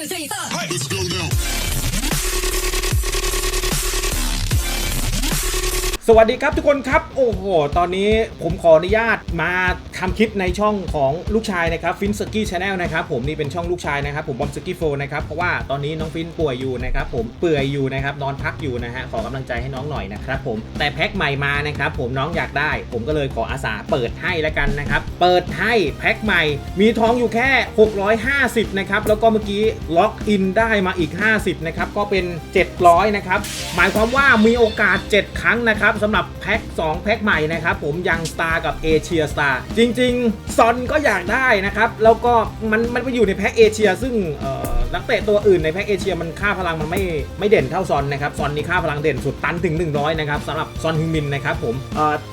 two, three, four. Let's go now. สวัสดีครับทุกคนครับโอ้โห ตอนนี้ผมขออนุญาตมาทำคลิปในช่องของลูกชายนะครับฟินสกี้ชาแนลนะครับผมนี่เป็นช่องลูกชายนะครับผมบอมสกี้โฟนะครับเพราะว่าตอนนี้น้องฟินป่วยอยู่นะครับผมเปื่อยอยู่นะครับนอนพักอยู่นะฮะขอกำลังใจให้น้องหน่อยนะครับผมแต่แพ็คใหม่มานะครับผมน้องอยากได้ ผมก็เลยขออาสาเปิดให้แล้วกันนะครับเปิดให้แพ็คใหม่ มีทองอยู่แค่ 650นะครับแล้วก็เมื่อกี้ล็อกอินได้มาอีก 50นะครับก็เป็น 700นะครับหมายความว่ามีโอกาส 7 ครั้งนะครับสำหรับแพ็ค2แพ็คใหม่นะครับผมยังสตาร์กับเอเชียสตาร์จริงๆซอนก็อยากได้นะครับ แล้วก็มันมันไปอยู่ในแพ็คเอเชียซึ่งเอ่อ นักเตะตัวอื่นในแพ็คเอเชียมันค่าพลังมันไม่ไม่เด่นเท่าซอนนะครับซอนนี่ค่าพลังเด่นสุดตันถึง 100นะครับสำหรับซอนฮึงมินนะครับผม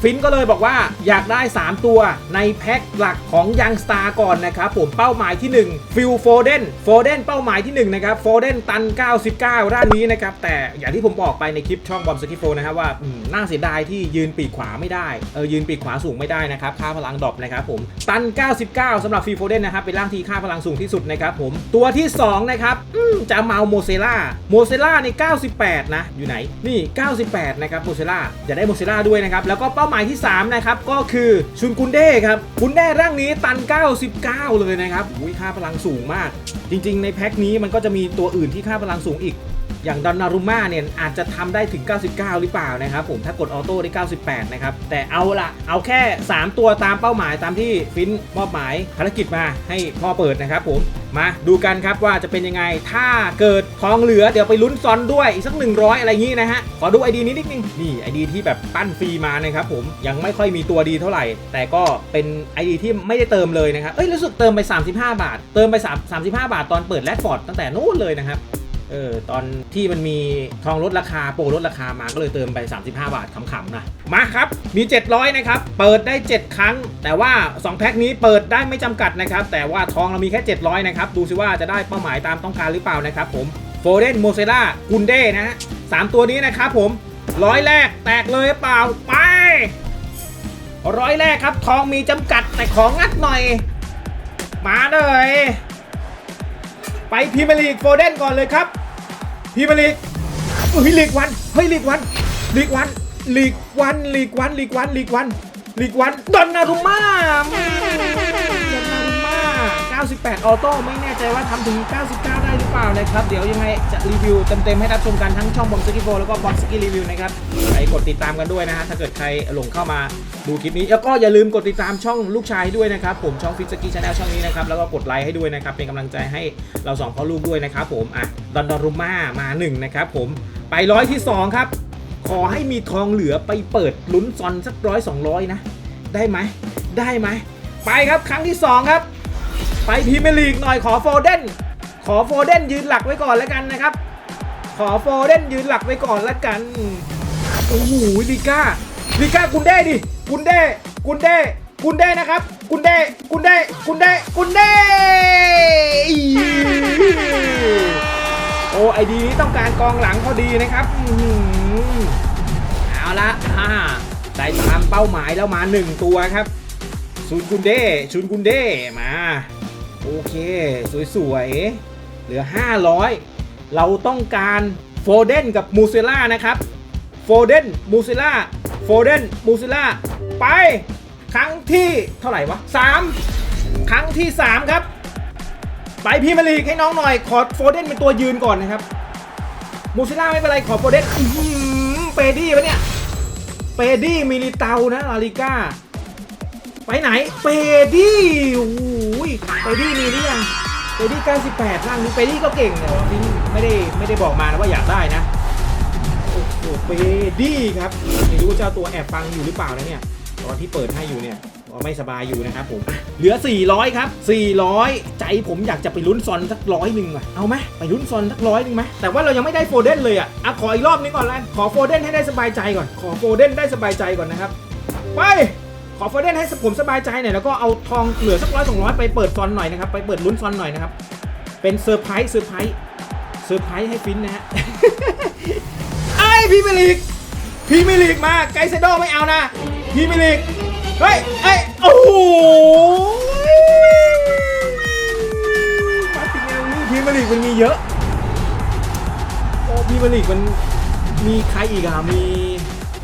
ฟินก็เลยบอกว่าอยากได้ 3 ตัวในแพ็คหลักของยังสตาร์ก่อนนะครับผมเป้าหมายที่ 1 ฟิลโฟเดนโฟเดนเป้าหมายที่ 1 นะครับโฟเดนตัน 99 ด้านนี้นะครับ แต่อย่างที่ผมบอกไปในคลิปช่องบอมสกิโฟนะครับว่าน่าเสียดายที่ยืนปีกขวาไม่ได้เออยืนปีกขวาสูงไม่ได้นะครับค่าพลังดรอปนะครับผมตัน 99สำหรับฟิลโฟเดนนะครับเป็นร่างที่ค่าพลังสูงที่สุดนะครับผมตัวที่สองนะครับจะเมาโมเซล่าโมเซล่าใน 98 นะ อยู่ไหน นี่ 98 นะครับโมเซล่าอย่าได้โมเซล่าด้วยนะครับ แล้วก็เป้าหมายที่ 3 นะครับ ก็คือชุนกุนเด้ครับกุนเด้ร่างนี้ตัน 99 เลยนะครับอุ้ยค่าพลังสูงมาก จริง ๆ ในแพ็คนี้มันก็จะมีตัวอื่นที่ค่าพลังสูงอีก อย่างดอนนารุม่าเนี่ยอาจจะทำได้ถึง 99 หรือเปล่านะครับผมถ้ากดออโต้ได้ 98 นะครับ แต่เอาละเอาแค่ 3 ตัวตามเป้าหมายตามที่ฟินมอบหมายภารกิจมาให้พ่อเปิดนะครับผมมาดูกันครับว่าจะเป็นยังไง ถ้าเกิดทองเหลือเดี๋ยวไปลุ้นซอนด้วยอีกสัก 100 อะไรงี้นะฮะ ขอดูไอดีนี้นิดนึง นี่ไอดีที่แบบปั้นฟรีมานะครับผมยังไม่ค่อยมีตัวดีเท่าไหร่ แต่ก็เป็นไอดีที่ไม่ได้เติมเลยนะครับ เอ้ยรู้สึกเติมไป 35 บาท เติมไป3 35 บาทตอนเปิดแรดฟอร์ดตั้งแต่นู้นเลยนะครับ เออตอนที่มันมีทองลดราคาโปรลดราคามาก็เลยเติมไป 35 บาทขำๆนะมาครับมี 700 นะครับ เปิดได้ 7 ครั้ง แต่ว่า 2 แพ็คนี้เปิดได้ไม่จำกัดนะครับ แต่ว่าทองเรามีแค่ 700 นะครับ ดูซิว่าจะได้เป้าหมายตามต้องการหรือเปล่านะครับผมโฟเดนโมเซล่ากุนเด้นะฮะสามตัวนี้นะครับผมร้อยแรกแตกเลยเปล่าไปร้อยแรกครับ ทองมีจำกัดแต่ของงัดหน่อย มาเลย ไปพรีเมียร์ลีกโฟเดนก่อนเลยครับ พีเมียร์ลีกเฮ้ยลีกวันเฮ้ยลีกวันลีกวันลีกวันลีกวันลีกวันลีกวันลีกวันดอนนารุม่า 8 ออโต้ไม่แน่ใจว่าทำถึง 99 ได้หรือเปล่านะครับ เดี๋ยวยังไงจะรีวิวเต็มๆให้รับชมกันทั้งช่องบอมสกีโฟแล้วก็บอมสกีรีวิวนะครับไปกดติดตามกันด้วยนะฮะ ถ้าเกิดใครหลงเข้ามาดูคลิปนี้ แล้วก็อย่าลืมกดติดตามช่องลูกชายด้วยนะครับ ผมช่องฟิสกี้ชาแนลช่องนี้นะครับ แล้วก็กดไลค์ให้ด้วยนะครับ เป็นกำลังใจให้เราสองพ่อลูกด้วยนะครับผมอะดอนดอรุม่ามา1นะครับผมไปร้อยที่ 2 ครับ ขอให้มีทองเหลือไปเปิดลุ้นซอนสักร้อยสองร้อยนะ ได้ไหมได้ไหมไปครับครั้งที่ 2 ครับ ไปพรีเมียร์ลีกหน่อยขอโฟเดนขอโฟเดนยืนหลักไว้ก่อนแล้วกันนะครับ ขอโฟเดนยืนหลักไว้ก่อนแล้วกันโอ้โหลิก้าลิก้ากุนเด้ดิกุนเด้กุนเด้กุนเด้นะครับกุนเด้กุนเด้กุนเด้กุนเด้โอ้ไอดีนี้ต้องการกองหลังพอดีนะครับเอาละฮ่าได้ตามเป้าหมายแล้วมาหนึ่งตัวครับ ชุนกุนเด้ชุนกุนเด้มา โอเค สวยๆ เหลือ 500 เราต้องการโฟเดนกับมูเซล่านะครับโฟเดนมูเซล่าโฟเดนมูเซล่าไป ครั้งที่เท่าไหร่วะ 3 ครั้งที่ 3 ครับ ไปพรีเมียร์ลีกให้น้องหน่อย ขอโฟเดนเป็นตัวยืนก่อนนะครับมูเซล่าไม่เป็นไร ขอโฟเดนอื้อหือเปดี้ปะเนี่ยเปดี้มิลิเตานะลาลิก้าไปไหนเปดี้โอ้ ยเปดี้มีหรือยังเปดี้98ร่างนี้เปดี้ก็เก่งแต่ว่าพี่ไม่ได้ไม่ได้บอกมานะว่าอยากได้นะโอ้โหเปดี้ครับไม่รู้ว่าเจ้าตัวแอบฟังอยู่หรือเปล่านะเนี่ยตอนที่เปิดให้อยู่เนี่ยไม่สบายอยู่นะครับผมเหลือ 400 ครับ 400 ใจผมอยากจะไปลุ้นซอนสักร้อยหนึ่งว่ะเอาไหมไปลุ้นซอนสักร้อยหนึ่งไหมแต่ว่าเรายังไม่ได้โฟเดนเลยอะอะขออีกรอบนึงก่อนแล้วขอโฟเดนให้ได้สบายใจก่อน ขอโฟเดนได้สบายใจก่อนนะครับ ไป ขอโฟเดนให้ผมสบายใจหน่อยแล้วก็เอาทองเหลือสักร้อยสองร้อยไปเปิดซอนหน่อยนะครับไปเปิดลุ้นซอนหน่อยนะครับเป็นเซอร์ไพรส์เซอร์ไพรส์เซอร์ไพรส์ให้ฟินนะฮะไอพี่เมลีกพี่เมลีกมาไกเซโดไม่เอานะพี่เมลีกเฮ้ยเอ้ยโอ้โหมาติเนลลี่พีเมลีกมันมีเยอะโอ้พีเมลีกมันมีใครอีกอะมี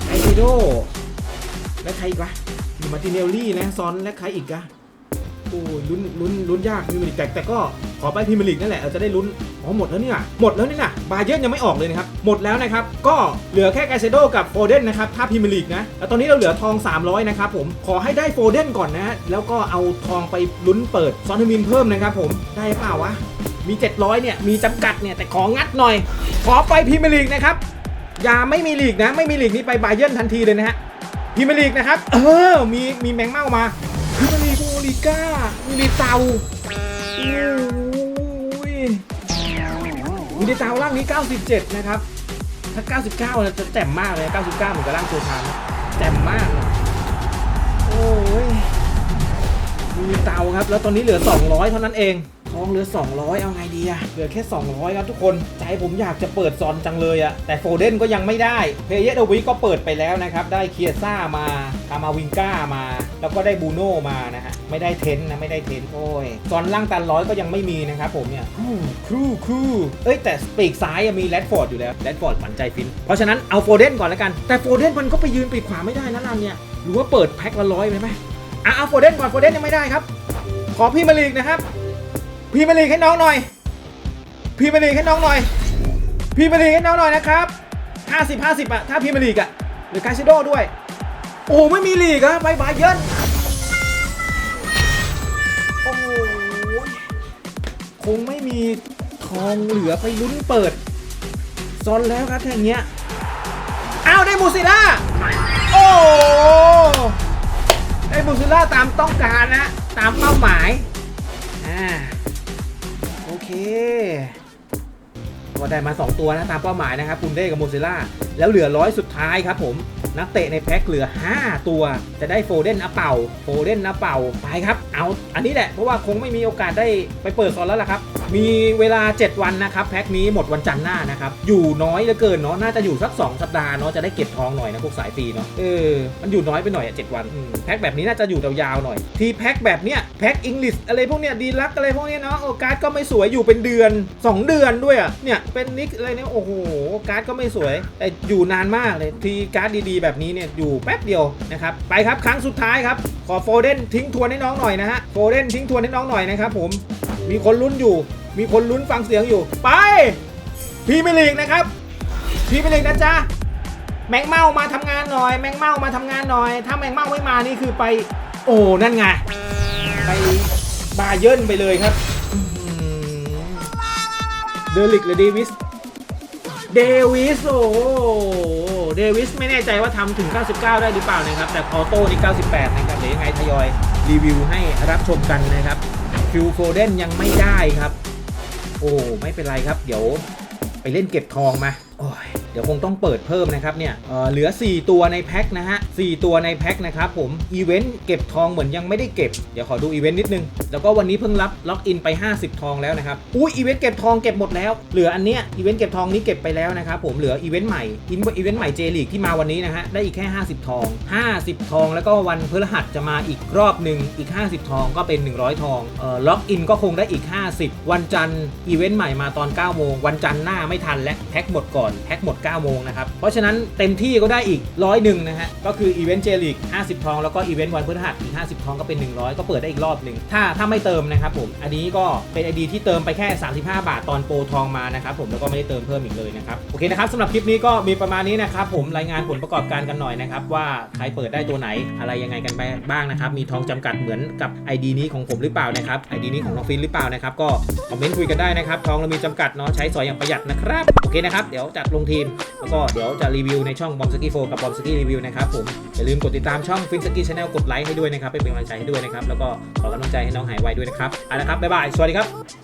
ไอเทโดและใครอีกวะ มาติเนลลี่นะซอนและใครอีกอะโอ้ยลุ้นลุ้นลุ้นยากพรีเมียร์ลีกแต่แต่ก็ขอไปพรีเมียร์ลีกนั่นแหละเราจะได้ลุ้นอ๋อหมดแล้วเนี่ยหมดแล้วนี่นะบาเยิร์นยังไม่ออกเลยนะครับ หมดแล้วนะครับ ก็เหลือแค่ไกเซโดกับโฟเดนนะครับถ้าพรีเมียร์ลีกนะแล้วตอนนี้เราเหลือทอง 300 นะครับผมขอให้ได้โฟเดนก่อนนะ แล้วก็เอาทองไปลุ้นเปิดซอนทมินเพิ่มนะครับผมได้เปล่าวะมี 700 เนี่ย มีจำกัดเนี่ย แต่ของงัดหน่อย ขอไปพรีเมียร์ลีกนะครับ อย่าไม่มีลีกนะ ไม่มีลีกนี่ไปบาเยิร์นทันทีเลยนะฮะ พรีเมียร์ลีกนะครับ เออ มีมีแมงเม่ามาพรีเมียร์ลีกโอลิก้ามีเตาโอ้ยมีเตาร่างนี้ 97 นะครับ ถ้า 99นะจะแจ่มมากเลย 99 เหมือนกับร่างโชทานแจ่มมาก โอ้ย มีเตาครับ แล้วตอนนี้เหลือ 200 เท่านั้นเอง ทองเหลือ 200 เอาไงดีอะเหลือแค่ 200 ครับทุกคน ใจผมอยากจะเปิดซอนจังเลยอะแต่โฟเดนก็ยังไม่ได้ เพเยสโดวิก็เปิดไปแล้วนะครับ ได้เคียซ่ามาคามาวิงก้ามา แล้วก็ได้บูโน่มานะฮะ ไม่ได้เทนนะ ไม่ได้เทนโอ้ยซอนล่างตันร้อยก็ยังไม่มีนะครับผมเนี่ยอืมครูครูเอ้ยแต่ปีกซ้ายอะมีแรดฟอร์ดอยู่แล้วแรดฟอร์ดฝันใจฟิน เพราะฉะนั้นเอาโฟเดนก่อนแล้วกัน แต่โฟเดนมันก็ไปยืนปีกขวาไม่ได้นะลันเนี่ย หรือว่าเปิดแพ็คละร้อยไหมไหมอะเอาโฟเดนก่อนโฟเดนยังไม่ได้ครับ ขอพี่มาลีกนะครับ พี่มาลีให้น้องหน่อย พี่มาลีให้น้องหน่อย พี่มาลีให้น้องหน่อยนะครับ50 50อะถ้าพี่มาลีกอะหรือกาซิโดด้วย โอ้ไม่มีลีกอะบายบายเยินโอ้คงไม่มีทองเหลือไปลุ้นเปิดซอนแล้วครับแค่เนี้ยอ้าวได้มูซิล่าโอ้ได้มูซิล่าตามต้องการนะ ตามเป้าหมายอ่า เคก็ได้มา 2 ตัวนะตามเป้าหมายนะครับคุณเด้กับโมซิล่าแล้วเหลือร้อยสุดท้ายครับผมนักเตะในแพ็คเหลือ 5 ตัว จะได้โฟเดนอเป่าโฟเดนอเป่าไปครับเอาอันนี้แหละเพราะว่าคงไม่มีโอกาสได้ไปเปิดซอนแล้วล่ะครับมีเวลา 7 วันนะครับแพ็คนี้หมดวันจันทร์หน้านะครับ อยู่น้อยเหลือเกินเนาะน่าจะอยู่สัก 2 สัปดาห์เนาะจะได้เก็บทองหน่อยนะพวกสายฟรีเนาะเออมันอยู่น้อยไปหน่อยอะ7วันแพ็คแบบนี้น่าจะอยู่ยาวๆหน่อย ทีแพ็คแบบเนี้ยแพ็คอังกฤษอะไรพวกเนี้ยดีลักอะไรพวกเนี้ยเนาะโอ้การ์ดก็ไม่สวยอยู่เป็นเดือน 2 เดือนด้วยอะเนี่ยเป็นนิกอะไรเนี่ยโอ้โหการ์ดก็ไม่สวยแต่อยู่นานมากเลยทีการ์ดดีๆ แบบนี้เนี่ยอยู่แป๊บเดียวนะครับไปครับครั้งสุดท้ายครับขอโฟเดนทิ้งทวนให้น้องหน่อยนะฮะโฟเดนทิ้งทวนให้น้องหน่อยนะครับผม มีคนลุ้นอยู่ มีคนลุ้นฟังเสียงอยู่ ไปพีเมยร์ลีกนะครับพีเมยร์ลีกนะจ๊ะแมงเม่ามาทำงานหน่อย แมงเม่ามาทำงานหน่อย ถ้าแมงเม่าไม่มานี่คือไป โอ้นั่นไงไปบาเยิร์นไปเลยครับอื้อหือเดลิกหรือเดวิสเดวิสโอ้เดวิสไม่แน่ใจว่าทำถึง 99 ได้หรือเปล่านะครับ แต่ออโต้นี่ 98 นะครับ เดี๋ยวยังไงทยอยรีวิวให้รับชมกันนะครับ ฟิลโฟเดนยังไม่ได้ครับ โอ้ไม่เป็นไรครับ เดี๋ยวไปเล่นเก็บทองมา โอ้ย เดี๋ยวคงต้องเปิดเพิ่มนะครับเนี่ยเเหลือ 4 ตัวในแพ็คนะฮะ4ตัวในแพ็คนะครับผมอีเวนต์เก็บทองเหมือนยังไม่ได้เก็บ เดี๋ยวขอดูอีเวนต์นิดนึง แล้วก็วันนี้เพิ่งรับล็อกอินไป 50 ทองแล้วนะครับอุ้ยอีเวนต์เก็บทองเก็บหมดแล้ว เหลืออันเนี้ยอีเวนต์เก็บทองนี้เก็บไปแล้วนะครับผมเหลืออีเวนต์ใหม่อีเวนต์ใหม่เจลีกที่มาวันนี้นะฮะได้อีกแค่ 50 ทอง 50 ทอง แล้วก็วันพฤหัสจะมาอีกรอบหนึ่งอีก 50 ทองก็เป็น 100 ทองเอ่อล็อกอินก็คงได้อีก 50 วันจันทร์อีเวนต์ใหม่มาตอน9โมงวันจันทร์หน้าไม่ทันและแพ็คหมดก่อนแพ็คหมด9 โมงนะครับ เพราะฉะนั้นเต็มที่ก็ได้อีกร้อยหนึ่งนะฮะ ก็คืออีเวนต์เจลีก50 ทอง แล้วก็อีเวนต์วันพฤหัสอีก 50 ทองก็เป็น 100 ก็เปิดได้อีกรอบหนึ่งถ้าถ้าไม่เติมนะครับผม อันนี้ก็เป็นไอดีที่เติมไปแค่ 35 บาทตอนโปรทองมานะครับผมแล้วก็ไม่ได้เติมเพิ่มอีกเลยนะครับโอเคนะครับสำหรับคลิปนี้ก็มีประมาณนี้นะครับผมรายงานผลประกอบการกันหน่อยนะครับว่าใครเปิดได้ตัวไหนอะไรยังไงกันไปบ้างนะครับมีทองจำกัดเหมือนกับ ID นี้ของผมหรือเปล่านะครับ ID นี้ของน้องฟินหรือเปล่านะครับก็คอมเมนต์คุยกันได้นะครับทองเรามีจำกัดเนาะใช้สอยอย่างประหยัดนะครับโอเคนะครับเดี๋ยวจัดลงทีมแล้วก็เดี๋ยวจะรีวิวในช่องบอมสกี้โฟกับบอมสกี้รีวิวนะครับผมอย่าลืมกดติดตามช่องฟินสกี้ชาแนลกดไลค์ให้ด้วยนะครับเป็นกำลังใจให้ด้วยนะครับแล้วก็ขอกำลังใจให้น้องหายไวด้วยนะครับเอาละครับบ๊ายบายสวัสดีครับ